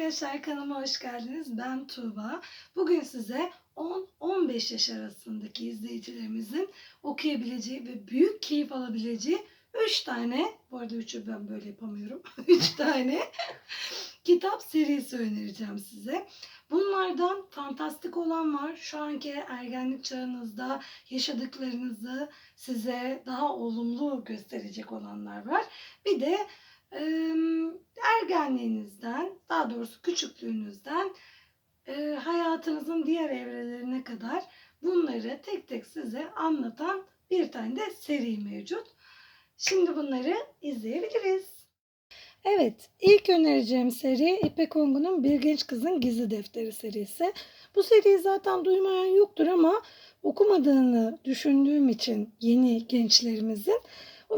arkadaşlar kanalıma hoş geldiniz. Ben Tuğba. Bugün size 10-15 yaş arasındaki izleyicilerimizin okuyabileceği ve büyük keyif alabileceği 3 tane, bu arada 3'ü ben böyle yapamıyorum, 3 tane kitap serisi önereceğim size. Bunlardan fantastik olan var. Şu anki ergenlik çağınızda yaşadıklarınızı size daha olumlu gösterecek olanlar var. Bir de ergenliğinizden, daha doğrusu küçüklüğünüzden e, hayatınızın diğer evrelerine kadar bunları tek tek size anlatan bir tane de seri mevcut. Şimdi bunları izleyebiliriz. Evet, ilk önereceğim seri İpek Ongun'un Bir Genç Kızın Gizli Defteri serisi. Bu seriyi zaten duymayan yoktur ama okumadığını düşündüğüm için yeni gençlerimizin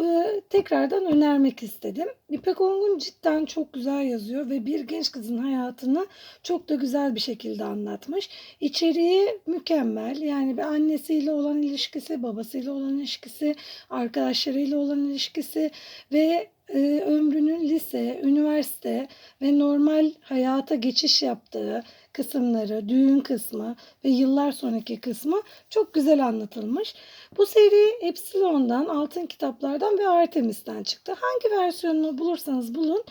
e, tekrardan önermek istedim. İpek Ongun cidden çok güzel yazıyor ve bir genç kızın hayatını çok da güzel bir şekilde anlatmış. İçeriği mükemmel. Yani bir annesiyle olan ilişkisi, babasıyla olan ilişkisi, arkadaşlarıyla olan ilişkisi ve e, ömrünün lise, üniversite ve normal hayata geçiş yaptığı kısımları, düğün kısmı ve yıllar sonraki kısmı çok güzel anlatılmış. Bu seri Epsilon'dan, Altın Kitaplardan ve Artemis'ten çıktı. Hangi versiyonunu bulursanız bulun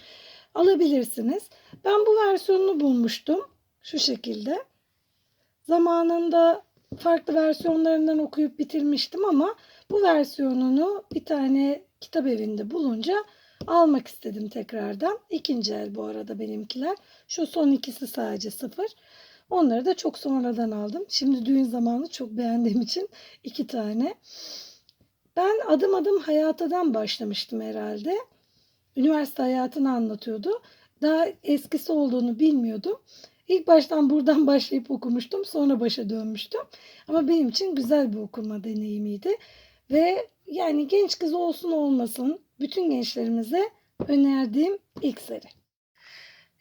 alabilirsiniz. Ben bu versiyonunu bulmuştum şu şekilde. Zamanında farklı versiyonlarından okuyup bitirmiştim ama bu versiyonunu bir tane kitap evinde bulunca almak istedim tekrardan. İkinci el bu arada benimkiler. Şu son ikisi sadece sıfır. Onları da çok sonradan aldım. Şimdi düğün zamanı çok beğendiğim için iki tane. Ben adım adım hayatadan başlamıştım herhalde. Üniversite hayatını anlatıyordu. Daha eskisi olduğunu bilmiyordum. İlk baştan buradan başlayıp okumuştum. Sonra başa dönmüştüm. Ama benim için güzel bir okuma deneyimiydi. Ve yani genç kız olsun olmasın bütün gençlerimize önerdiğim ilk seri.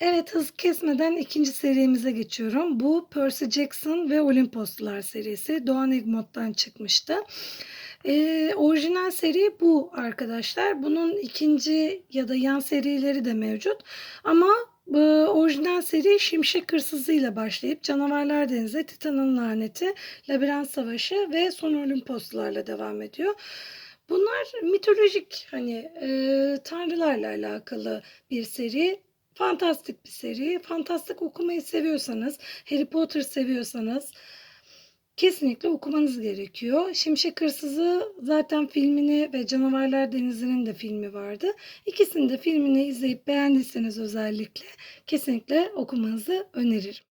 Evet hız kesmeden ikinci serimize geçiyorum. Bu Percy Jackson ve Olimposlular serisi. Doğan Egmot'tan çıkmıştı. Ee, orijinal seri bu arkadaşlar. Bunun ikinci ya da yan serileri de mevcut. Ama e, orijinal seri Şimşek Hırsızı ile başlayıp Canavarlar Denizi, Titan'ın Laneti, Labirent Savaşı ve Son Olimposlularla devam ediyor. Bunlar mitolojik hani e, tanrılarla alakalı bir seri. Fantastik bir seri. Fantastik okumayı seviyorsanız, Harry Potter seviyorsanız kesinlikle okumanız gerekiyor. Şimşek Hırsızı zaten filmini ve Canavarlar Denizi'nin de filmi vardı. İkisini de filmini izleyip beğendiyseniz özellikle kesinlikle okumanızı öneririm.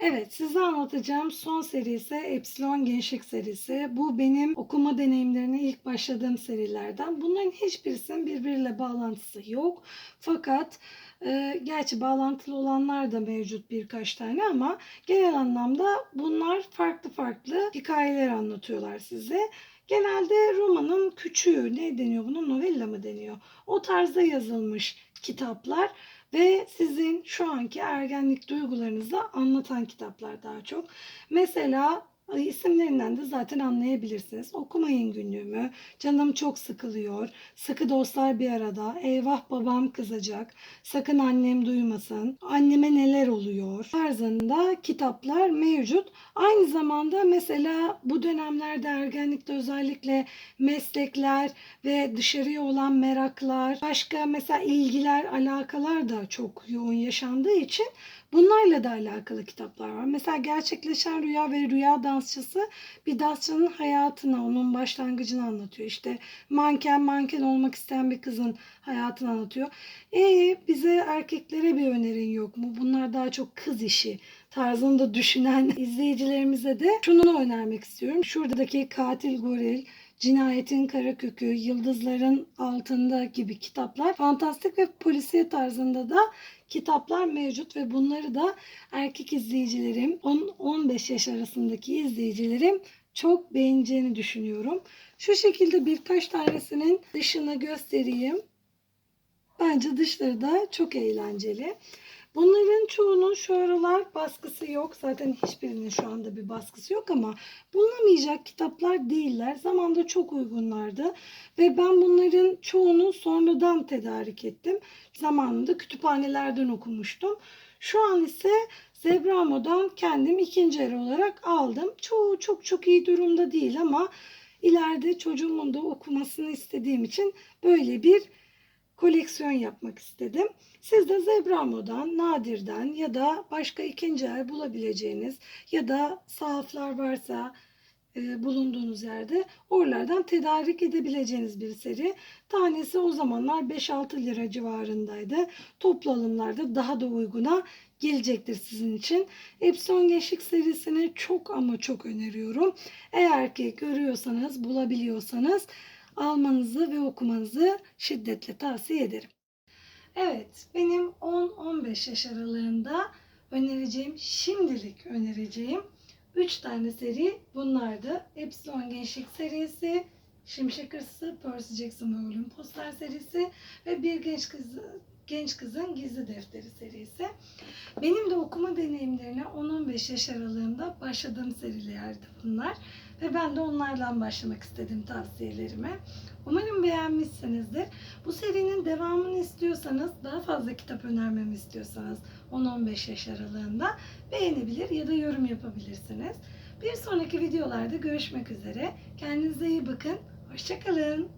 Evet, size anlatacağım son seri ise Epsilon Gençlik serisi. Bu benim okuma deneyimlerine ilk başladığım serilerden. Bunların hiçbirisinin birbiriyle bağlantısı yok. Fakat e, gerçi bağlantılı olanlar da mevcut birkaç tane ama genel anlamda bunlar farklı farklı hikayeler anlatıyorlar size. Genelde romanın küçüğü ne deniyor buna novella mı deniyor? O tarzda yazılmış kitaplar ve sizin şu anki ergenlik duygularınızı anlatan kitaplar daha çok. Mesela isimlerinden de zaten anlayabilirsiniz. Okumayın günlüğümü, canım çok sıkılıyor, sıkı dostlar bir arada, eyvah babam kızacak, sakın annem duymasın, anneme neler oluyor tarzında kitaplar mevcut. Aynı zamanda mesela bu dönemlerde ergenlikte özellikle meslekler ve dışarıya olan meraklar, başka mesela ilgiler, alakalar da çok yoğun yaşandığı için Bunlarla da alakalı kitaplar var. Mesela Gerçekleşen Rüya ve Rüya Dansçısı bir dansçının hayatını, onun başlangıcını anlatıyor. İşte manken manken olmak isteyen bir kızın hayatını anlatıyor. E bize erkeklere bir önerin yok mu? Bunlar daha çok kız işi tarzında düşünen izleyicilerimize de şunu önermek istiyorum. Şuradaki Katil Goril, Cinayetin Karakökü, Yıldızların Altında gibi kitaplar fantastik ve polisiye tarzında da kitaplar mevcut ve bunları da erkek izleyicilerim 10-15 yaş arasındaki izleyicilerim çok beğeneceğini düşünüyorum. Şu şekilde birkaç tanesinin dışını göstereyim. Bence dışları da çok eğlenceli. Bunların çoğunun şu aralar baskısı yok. Zaten hiçbirinin şu anda bir baskısı yok ama bulunamayacak kitaplar değiller. Zamanda çok uygunlardı. Ve ben bunların çoğunu sonradan tedarik ettim. Zamanında kütüphanelerden okumuştum. Şu an ise Zebramo'dan kendim ikinci el olarak aldım. Çoğu çok çok iyi durumda değil ama ileride çocuğumun da okumasını istediğim için böyle bir koleksiyon yapmak istedim. Siz de Zebramo'dan, Nadir'den ya da başka ikinci el bulabileceğiniz ya da sahaflar varsa e, bulunduğunuz yerde oralardan tedarik edebileceğiniz bir seri. Tanesi o zamanlar 5-6 lira civarındaydı. Toplu alımlarda daha da uyguna gelecektir sizin için. Epsilon Gençlik serisini çok ama çok öneriyorum. Eğer ki görüyorsanız, bulabiliyorsanız almanızı ve okumanızı şiddetle tavsiye ederim. Evet, benim 10-15 yaş aralığında önereceğim, şimdilik önereceğim 3 tane seri bunlardı. Epsilon Gençlik serisi, Şimşek Hırsı, Percy Jackson ve Olympuslar serisi ve Bir Genç Kızı Genç Kızın Gizli Defteri serisi. Benim de okuma deneyimlerine 10-15 yaş aralığında başladığım serilerdi bunlar. Ve ben de onlardan başlamak istedim tavsiyelerime. Umarım beğenmişsinizdir. Bu serinin devamını istiyorsanız, daha fazla kitap önermemi istiyorsanız 10-15 yaş aralığında beğenebilir ya da yorum yapabilirsiniz. Bir sonraki videolarda görüşmek üzere. Kendinize iyi bakın. Hoşçakalın.